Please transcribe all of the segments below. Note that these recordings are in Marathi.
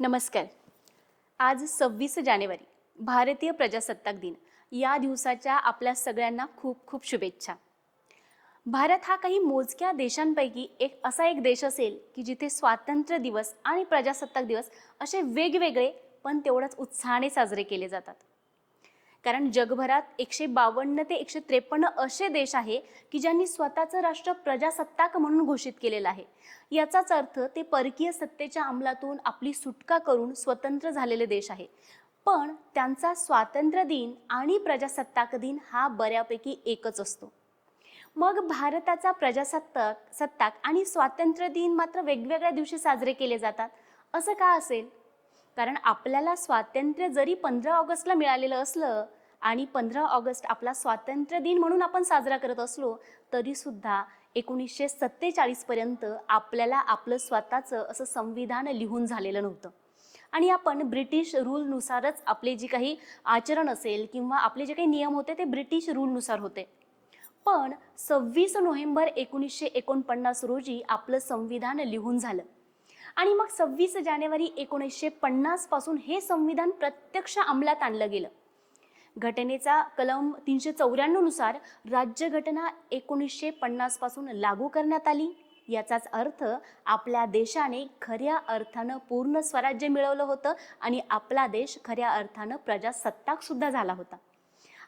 नमस्कार. आज सव्वीस जानेवारी भारतीय प्रजासत्ताक दिन. या दिवसाच्या आपल्या सगळ्यांना खूप खूप शुभेच्छा. भारत हा काही मोजक्या देशांपैकी एक असा एक देश असेल की जिथे स्वातंत्र्य दिवस आणि प्रजासत्ताक दिवस असे वेगवेगळे पण तेवढंच उत्साहाने साजरे केले जातात. कारण जगभरात एकशे बावन्न ते एकशे त्रेपन्न असे देश आहे की ज्यांनी स्वतःचं राष्ट्र प्रजासत्ताक म्हणून घोषित केलेलं आहे. याचाच अर्थ ते परकीय सत्तेच्या अंमलातून आपली सुटका करून स्वतंत्र झालेले देश आहे. पण त्यांचा स्वातंत्र्य दिन आणि प्रजासत्ताक दिन हा बऱ्यापैकी एकच असतो. मग भारताचा प्रजासत्ताक सत्ताक आणि स्वातंत्र्य दिन मात्र वेगवेगळ्या दिवशी साजरे केले जातात. असं का असेल? कारण आपल्याला स्वातंत्र्य जरी पंधरा ऑगस्टला मिळालेलं असलं आणि पंधरा ऑगस्ट आपला स्वातंत्र्य दिन म्हणून आपण साजरा करत असलो तरीसुद्धा एकोणीसशे सत्तेचाळीसपर्यंत आपल्याला आपलं स्वतःचं असं संविधान लिहून झालेलं नव्हतं. आणि आपण ब्रिटिश रूलनुसारच आपले जे काही आचरण असेल किंवा आपले जे काही नियम होते ते ब्रिटिश रूलनुसार होते. पण सव्वीस नोव्हेंबर एकोणीसशे एकोणपन्नास रोजी आपलं संविधान लिहून झालं. आणि मग सव्वीस जानेवारी एकोणीसशे पन्नासपासून हे संविधान प्रत्यक्ष अंमलात आणलं गेलं. घटनेचा कलम तीनशे चौऱ्याण्णवनुसार राज्यघटना एकोणीसशे पन्नासपासून लागू करण्यात आली. याचाच अर्थ आपल्या देशाने खऱ्या अर्थानं पूर्ण स्वराज्य मिळवलं होतं आणि आपला देश खऱ्या अर्थानं प्रजासत्ताक सुद्धा झाला होता.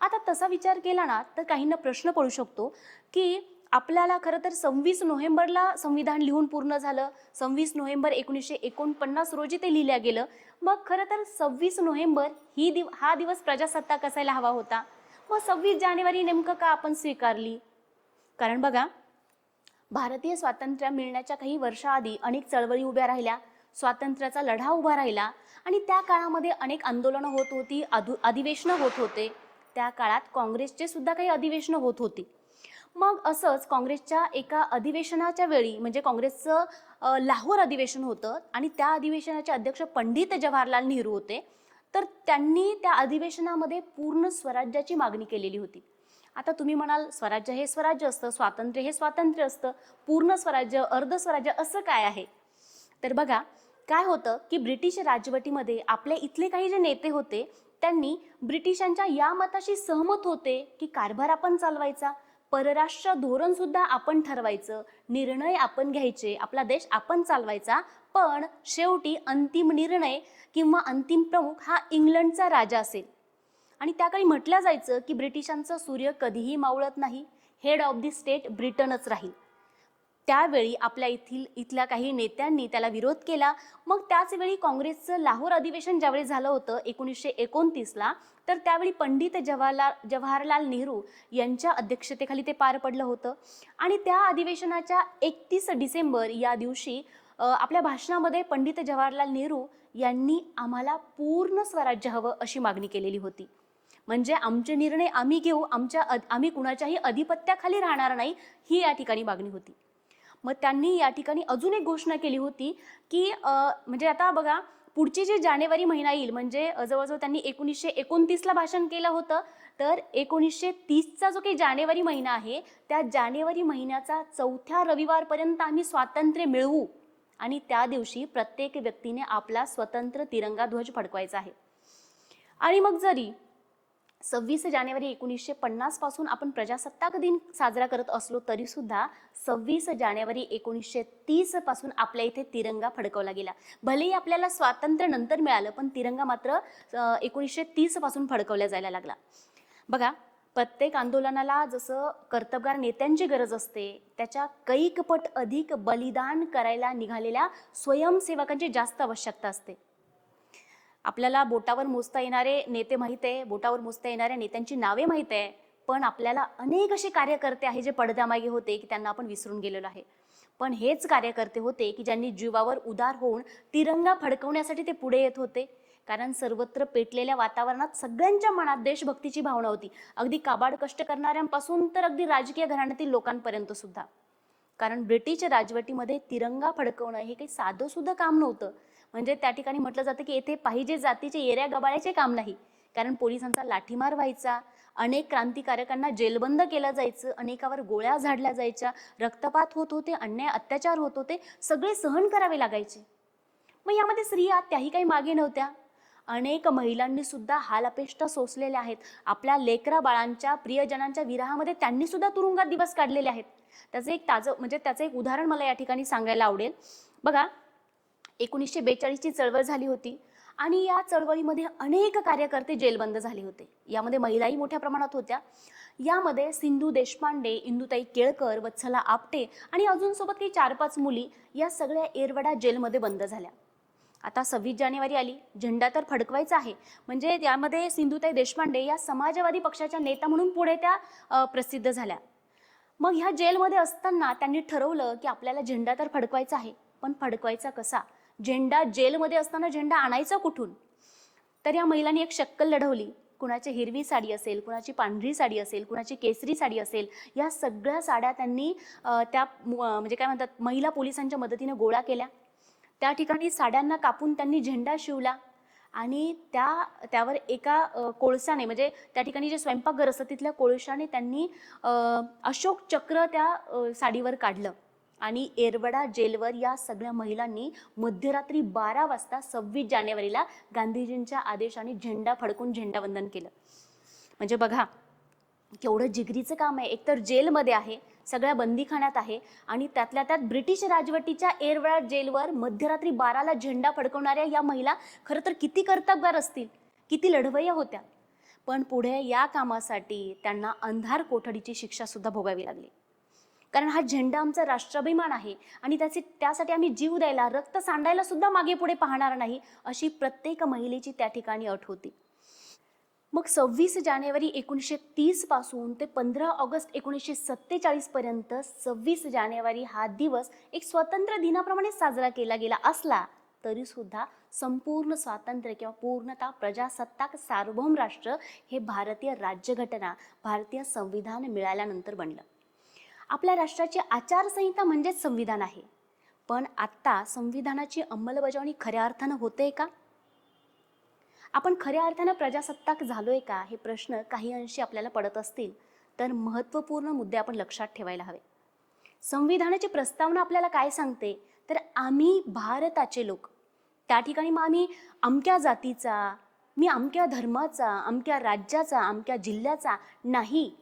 आता तसा विचार केला ना तर काहींना प्रश्न पडू शकतो की आपल्याला खरं तर सव्वीस नोव्हेंबरला संविधान लिहून पूर्ण झालं. सव्वीस नोव्हेंबर एकोणीसशे एकोणपन्नास रोजी ते लिहिलं गेलं. मग खरं तर सव्वीस नोव्हेंबर ही दिव हा दिवस प्रजासत्ताक असायला हवा होता. मग सव्वीस जानेवारी नेमकं का आपण स्वीकारली? कारण बघा भारतीय स्वातंत्र्य मिळण्याच्या काही वर्षाआधी अनेक चळवळी उभ्या राहिल्या. स्वातंत्र्याचा लढा उभा राहिला आणि त्या काळामध्ये अनेक आंदोलनं होत होती अधु अधिवेशनं होत होते. त्या काळात काँग्रेसचे सुद्धा काही अधिवेशनं होत होती. मग असंच काँग्रेसच्या एका अधिवेशनाच्या वेळी म्हणजे काँग्रेसचं लाहोर अधिवेशन होतं आणि त्या अधिवेशनाचे अध्यक्ष पंडित जवाहरलाल नेहरू होते तर त्यांनी त्या अधिवेशनामध्ये पूर्ण स्वराज्याची मागणी केलेली होती. आता तुम्ही म्हणाल स्वराज्य हे स्वराज्य असतं स्वातंत्र्य हे स्वातंत्र्य असतं पूर्ण स्वराज्य अर्ध स्वराज्य असं काय आहे? तर बघा काय होतं की ब्रिटिश राजवटीमध्ये आपल्या इथले काही जे नेते होते त्यांनी ब्रिटिशांच्या या मताशी सहमत होते की कारभार आपण चालवायचा. परराष्ट्र धोरणसुद्धा आपण ठरवायचं निर्णय आपण घ्यायचे आपला देश आपण चालवायचा. पण शेवटी अंतिम निर्णय किंवा अंतिम प्रमुख हा इंग्लंडचा राजा असेल. आणि त्याकाळी म्हटलं जायचं की ब्रिटिशांचा सूर्य कधीही मावळत नाही. हेड ऑफ दी स्टेट ब्रिटनच राहील. त्यावेळी आपल्या येथील इथल्या काही नेत्यांनी त्याला विरोध केला. मग त्याचवेळी काँग्रेसचं लाहोर अधिवेशन ज्यावेळी झालं होतं एकोणीसशे एकोणतीसला तर त्यावेळी पंडित जवाहरलाल जवाहरलाल नेहरू यांच्या अध्यक्षतेखाली ते पार पडलं होतं. आणि त्या अधिवेशनाच्या एकतीस डिसेंबर या दिवशी आपल्या भाषणामध्ये पंडित जवाहरलाल नेहरू यांनी आम्हाला पूर्ण स्वराज्य हवं अशी मागणी केलेली होती. म्हणजे आमचे निर्णय आम्ही घेऊ आमच्या आम्ही कुणाच्याही अधिपत्याखाली राहणार नाही ही या ठिकाणी मागणी होती. मग त्यांनी या ठिकाणी अजून एक घोषणा केली होती की म्हणजे आता बघा पुढची जी जानेवारी महिना येईल म्हणजे जवळजवळ त्यांनी एकोणीसशे एकोणतीसला भाषण केलं होतं तर एकोणीसशे तीसचा जो काही जानेवारी महिना आहे त्या जानेवारी महिन्याचा चौथ्या रविवारपर्यंत आम्ही स्वातंत्र्य मिळवू आणि त्या दिवशी प्रत्येक व्यक्तीने आपला स्वतंत्र तिरंगा ध्वज फडकवायचा आहे. आणि मग जरी सव्वीस जानेवारी एकोणीसशे पन्नासपासून आपण प्रजासत्ताक दिन साजरा करत असलो तरी सुद्धा सव्वीस जानेवारी एकोणीसशे तीसपासून आपल्या इथे तिरंगा फडकवला गेला. भलेही आपल्याला स्वातंत्र्य नंतर मिळालं पण तिरंगा मात्र एकोणीसशे तीसपासून फडकवला जायला लागला. बघा प्रत्येक आंदोलनाला जसं कर्तबगार नेत्यांची गरज असते त्याच्या कैकपट अधिक बलिदान करायला निघालेल्या स्वयंसेवकांची जास्त आवश्यकता असते. आपल्याला बोटावर मोजता येणारे नेते माहीत आहे बोटावर मोजता येणाऱ्या नेत्यांची नावे माहीत आहे पण आपल्याला अनेक असे कार्यकर्ते आहे जे पडद्यामागे होते की त्यांना आपण विसरून गेलेलो आहे. पण हेच कार्यकर्ते होते की ज्यांनी जीवावर उदार होऊन तिरंगा फडकवण्यासाठी ते पुढे येत होते. कारण सर्वत्र पेटलेल्या वातावरणात सगळ्यांच्या मनात देशभक्तीची भावना होती. अगदी काबाड कष्ट करणाऱ्यांपासून तर अगदी राजकीय घराण्यातील लोकांपर्यंत सुद्धा. कारण ब्रिटिश राजवटीमध्ये तिरंगा फडकवणं हे काही साधं सुद्धा काम नव्हतं. म्हणजे त्या ठिकाणी म्हटलं जातं की येथे पाहिजे जातीचे येऱ्या गबाळ्याचे काम नाही. कारण पोलिसांचा लाठीमार व्हायचा अनेक क्रांतिकारकांना जेलबंद केलं जायचं अनेकावर गोळ्या झाडल्या जायच्या रक्तपात होत होते अन्याय अत्याचार होत होते सगळे सहन करावे लागायचे. मग यामध्ये स्त्रिया त्याही काही मागे नव्हत्या. अनेक महिलांनी सुद्धा हालअपेष्टा सोसलेल्या आहेत. आपल्या लेकरा बाळांच्या प्रियजनांच्या विरहामध्ये त्यांनी सुद्धा तुरुंगात दिवस काढलेले आहेत. त्याचं एक ताजं म्हणजे त्याचं एक उदाहरण मला या ठिकाणी सांगायला आवडेल. बघा एकोणीसशे बेचाळीसची चळवळ झाली होती आणि या चळवळीमध्ये अनेक कार्यकर्ते जेलबंद झाले होते. यामध्ये महिलाही मोठ्या प्रमाणात होत्या. यामध्ये सिंधू देशपांडे इंदुताई केळकर वत्सला आपटे आणि अजून सोबत काही चार पाच मुली या सगळ्या एरवडा जेलमध्ये बंद झाल्या. आता सव्वीस जानेवारी आली. झेंडा तर फडकवायचा आहे. म्हणजे त्यामध्ये सिंधुताई देशपांडे या समाजवादी पक्षाच्या नेता म्हणून पुढे त्या प्रसिद्ध झाल्या. मग ह्या जेलमध्ये असताना त्यांनी ठरवलं की आपल्याला झेंडा तर फडकवायचा आहे. पण फडकवायचा कसा? झेंडा जेलमध्ये असताना झेंडा आणायचा कुठून? तर या महिलांनी एक शक्कल लढवली. कुणाची हिरवी साडी असेल कुणाची पांढरी साडी असेल कुणाची केसरी साडी असेल या सगळ्या साड्या त्यांनी त्या म्हणजे काय म्हणतात महिला पोलिसांच्या मदतीने गोळा केल्या. त्या ठिकाणी साड्यांना कापून त्यांनी झेंडा शिवला. आणि त्या त्यावर एका कोळसाने म्हणजे त्या ठिकाणी जे स्वयंपाकघर असतं तिथल्या कोळशाने त्यांनी अशोक चक्र त्या साडीवर काढलं. आणि एरवडा जेलवर या सगळ्या महिलांनी मध्यरात्री बारा वाजता सव्वीस जानेवारीला गांधीजींच्या आदेशाने झेंडा फडकून झेंडावंदन केलं. म्हणजे बघा केवढं जिगरीचं काम आहे. एकतर जेलमध्ये आहे सगळ्या बंदीखान्यात आहे. आणि त्यातल्या त्यात ब्रिटिश राजवटीच्या एरवळा जेलवर मध्यरात्री बाराला झेंडा फडकवणाऱ्या या महिला खरं तर किती कर्तबगार असतील? किती लढवय्या होत्या? पण पुढे या कामासाठी त्यांना अंधार कोठडीची शिक्षा सुद्धा भोगावी लागली. कारण हा झेंडा आमचा राष्ट्राभिमान आहे आणि त्याचे त्यासाठी आम्ही जीव द्यायला रक्त सांडायला सुद्धा मागे पुढे पाहणार नाही अशी प्रत्येक महिलेची त्या ठिकाणी अट होती. मग सव्वीस जानेवारी एकोणीसशे तीसपासून ते पंधरा ऑगस्ट एकोणीसशे सत्तेचाळीसपर्यंत सव्वीस जानेवारी हा दिवस एक स्वतंत्र दिनाप्रमाणे साजरा केला गेला असला तरीसुद्धा संपूर्ण स्वातंत्र्य किंवा पूर्णतः प्रजासत्ताक सार्वभौम राष्ट्र हे भारतीय राज्यघटना भारतीय संविधान मिळाल्यानंतर बनलं. आपल्या राष्ट्राची आचारसंहिता म्हणजेच संविधान आहे. पण आत्ता संविधानाची अंमलबजावणी खऱ्या अर्थानं होते का? आपण खऱ्या अर्थानं प्रजासत्ताक झालोय का? हे प्रश्न काही अंशी आपल्याला पडत असतील तर महत्त्वपूर्ण मुद्दे आपण लक्षात ठेवायला हवे. संविधानाची प्रस्तावना आपल्याला काय सांगते? तर आम्ही भारताचे लोक. त्या ठिकाणी मग आम्ही अमक्या जातीचा मी अमक्या धर्माचा अमक्या राज्याचा अमक्या जिल्ह्याचा नाही.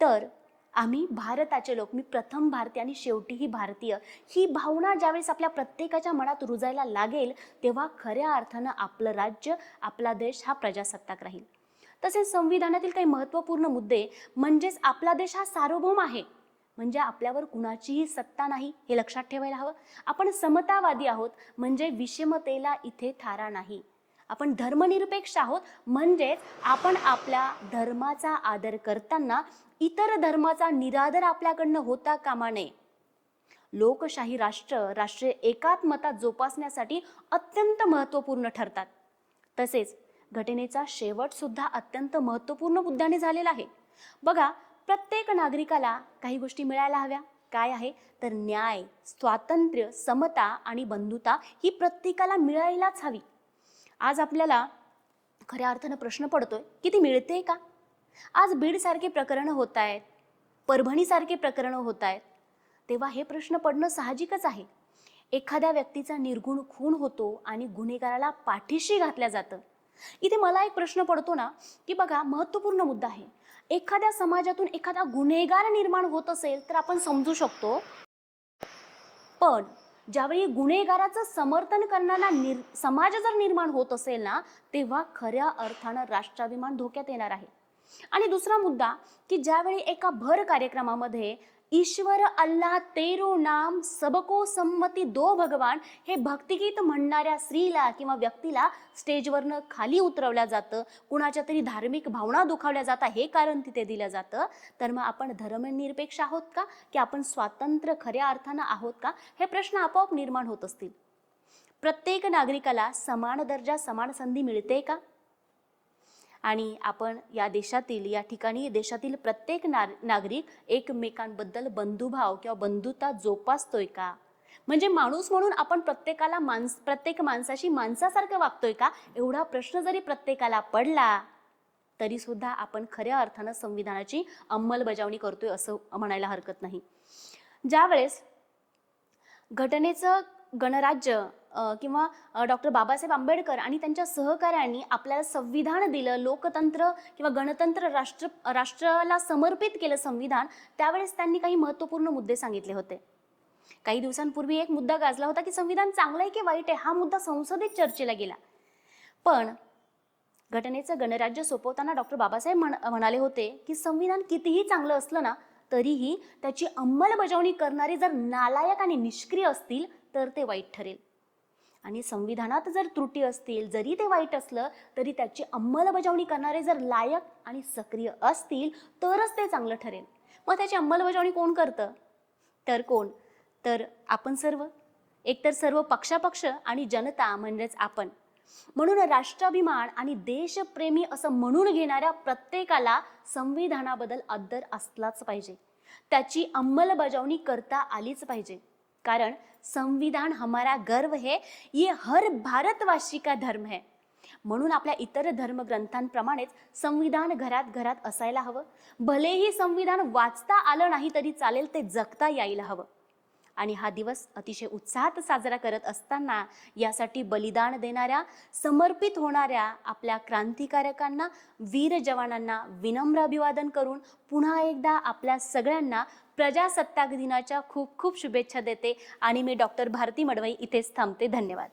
तर आम्ही भारताचे लोक मी प्रथम भारतीय आणि शेवटीही भारतीय ही भावना ज्यावेळेस आपल्या प्रत्येकाच्या मनात रुजायला लागेल तेव्हा खऱ्या अर्थानं आपलं राज्य आपला देश हा प्रजासत्ताक राहील. तसेच संविधानातील काही महत्त्वपूर्ण मुद्दे म्हणजेच आपला देश हा सार्वभौम आहे. म्हणजे आपल्यावर कुणाचीही सत्ता नाही हे लक्षात ठेवायला हवं. आपण समतावादी आहोत म्हणजे विषमतेला इथे थारा नाही. आपण धर्मनिरपेक्ष आहोत. म्हणजेच आपण आपल्या धर्माचा आदर करताना इतर धर्माचा निरादर आपल्याकडनं होता कामा नये. लोकशाही राष्ट्र राष्ट्रीय एकात्मता जोपासण्यासाठी अत्यंत महत्त्वपूर्ण ठरतात. तसेच घटनेचा शेवट सुद्धा अत्यंत महत्त्वपूर्ण मुद्द्याने झालेला आहे. बघा प्रत्येक नागरिकाला काही गोष्टी मिळायला हव्या. काय आहे? तर न्याय स्वातंत्र्य समता आणि बंधुता ही प्रत्येकाला मिळायलाच हवी. आज आपल्याला खऱ्या अर्थानं प्रश्न पडतोय की ती मिळते का? आज बीडसारखे प्रकरणं होत आहेत परभणीसारखे प्रकरणं होत आहेत तेव्हा हे प्रश्न पडणं साहजिकच आहे. एखाद्या व्यक्तीचा निर्गुण खून होतो आणि गुन्हेगाराला पाठीशी घातल्या जातं. इथे मला एक प्रश्न पडतो ना की बघा महत्त्वपूर्ण मुद्दा आहे. एखाद्या समाजातून एखादा गुन्हेगार निर्माण होत असेल तर आपण समजू शकतो. पण ज्यावेळी गुन्हेगाराचं समर्थन करणारा निर समाज जर निर्माण होत असेल ना तेव्हा खऱ्या अर्थानं राष्ट्राभिमान धोक्यात येणार आहे. आणि दुसरा मुद्दा की ज्यावेळी एका भर कार्यक्रमामध्ये ईश्वर अल्लाह तेरो नाम सबको संमती दो भगवान हे भक्तिगीत म्हणणाऱ्या स्त्रीला किंवा व्यक्तीला स्टेजवरनं खाली उतरवल्या जातं कुणाच्या तरी धार्मिक भावना दुखावल्या जातात हे कारण तिथे दिलं जातं. तर मग आपण धर्मनिरपेक्ष आहोत का? की आपण स्वातंत्र्य खऱ्या अर्थानं आहोत का? हे प्रश्न आपोआप निर्माण होत असतील. प्रत्येक नागरिकाला समान दर्जा समान संधी मिळते का? आणि आपण या देशातील या ठिकाणी देशातील प्रत्येक ना नागरिक एकमेकांबद्दल बंधुभाव किंवा बंधुता जोपासतोय का? म्हणजे माणूस म्हणून आपण प्रत्येकाला माणस प्रत्येक माणसाशी माणसासारखं वागतोय का? एवढा प्रश्न जरी प्रत्येकाला पडला तरी सुद्धा आपण खऱ्या अर्थानं संविधानाची अंमलबजावणी करतोय असं म्हणायला हरकत नाही. ज्यावेळेस घटनेचं गणराज्य किंवा डॉक्टर बाबासाहेब आंबेडकर आणि त्यांच्या सहकाऱ्यांनी आपल्याला संविधान दिलं लोकतंत्र किंवा गणतंत्र राष्ट्र राष्ट्राला समर्पित केलं संविधान त्यावेळेस त्यांनी काही महत्त्वपूर्ण मुद्दे सांगितले होते. काही दिवसांपूर्वी एक मुद्दा गाजला होता की संविधान चांगलं आहे की वाईट आहे हा मुद्दा संसदेत चर्चेला गेला. पण घटनेचं गणराज्य सोपवताना डॉक्टर बाबासाहेब म्हण म्हणाले होते की संविधान कितीही चांगलं असलं ना तरीही त्याची अंमलबजावणी करणारे जर नालायक आणि निष्क्रिय असतील तर ते वाईट ठरेल. आणि संविधानात जर त्रुटी असतील जरी ते वाईट असलं तरी त्याची अंमलबजावणी करणारे जर लायक आणि सक्रिय असतील तरच ते चांगलं ठरेल. मग त्याची अंमलबजावणी कोण करतं? तर कोण? तर आपण सर्व. एकतर सर्व पक्षापक्ष आणि जनता म्हणजेच आपण. म्हणून राष्ट्राभिमान आणि देशप्रेमी असं म्हणून घेणाऱ्या प्रत्येकाला संविधानाबद्दल आदर असलाच पाहिजे. त्याची अंमलबजावणी करता आलीच पाहिजे. कारण संविधान हमारा गर्व है ये हर भारतवासी का धर्म है. म्हणून आपल्या इतर धर्मग्रंथांप्रमाणेच संविधान घरात घरात असायला हवं. भलेही संविधान वाचता आलं नाही तरी चालेल ते जगता यायला हवं. आणि हा दिवस अतिशय उत्साहात साजरा करत असताना यासाठी बलिदान देणाऱ्या समर्पित होणाऱ्या आपल्या क्रांतिकारकांना वीर जवानांना विनम्र अभिवादन करून पुन्हा एकदा आपल्या सगळ्यांना प्रजासत्ताक दिनाच्या खूप खूप शुभेच्छा देते आणि मी डॉक्टर भारती मडवई इथेच थांबते. धन्यवाद.